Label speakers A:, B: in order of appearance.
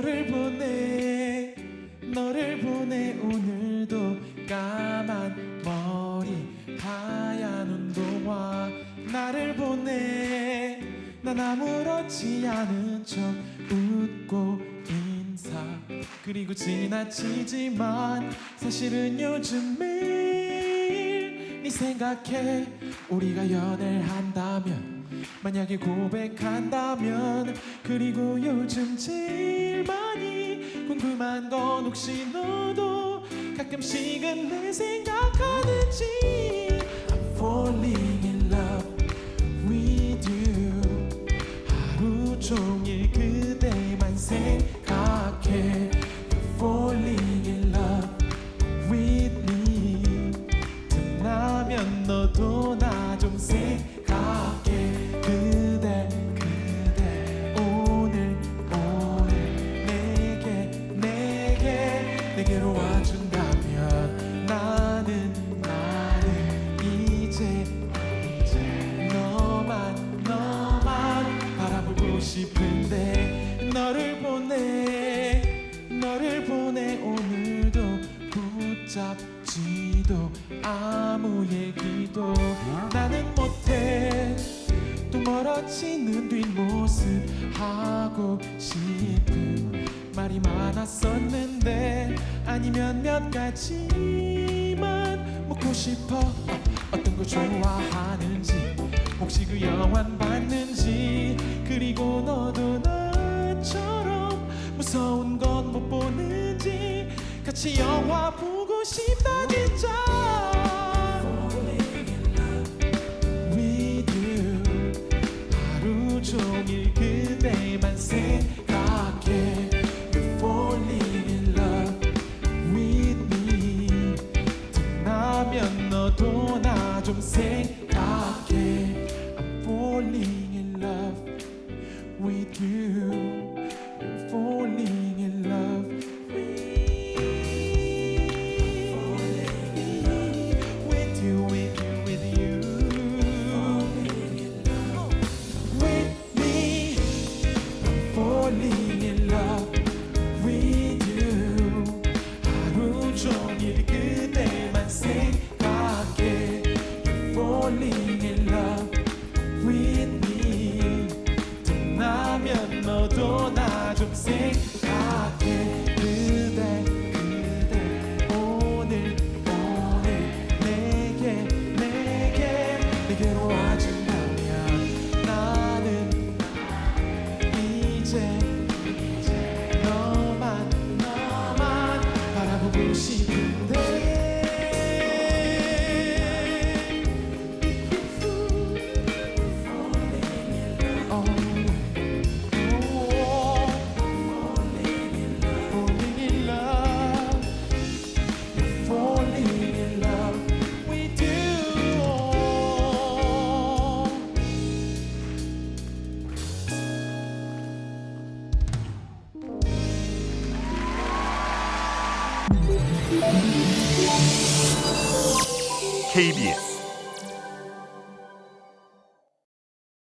A: 너를 보내 너를 보내 오늘도 까만 머리 하얀 운동화. 나를 보내 난 아무렇지 않은 척 웃고 인사. 그리고 지나치지만 사실은 요즘 매일 네 생각해 우리가 연애를 한다면 만약에 고백한다면 그리고 요즘 제일 많이 궁금한 건 혹시 너도 가끔씩은 내 생각하는지? I'm falling in love with you. 하루 종일 그 내게 내게로 와준다면 나는 나는 이제 이제 너만 너만 바라보고 싶은데 너를 보내 너를 보내 오늘도 붙잡지도 아무 얘기도 나는 못해. 또 멀어지는 뒷모습 하고 싶은 말이 많았었는데 아니면 몇 가지만 묻고 싶어? 어, 어떤 거 좋아하는지 혹시 그 영화는 봤는지 그리고 너도 나처럼 무서운 건 못 보는지 같이 영화 보고 싶다 진짜 좀 생각해 I'm falling in love with you
B: KBS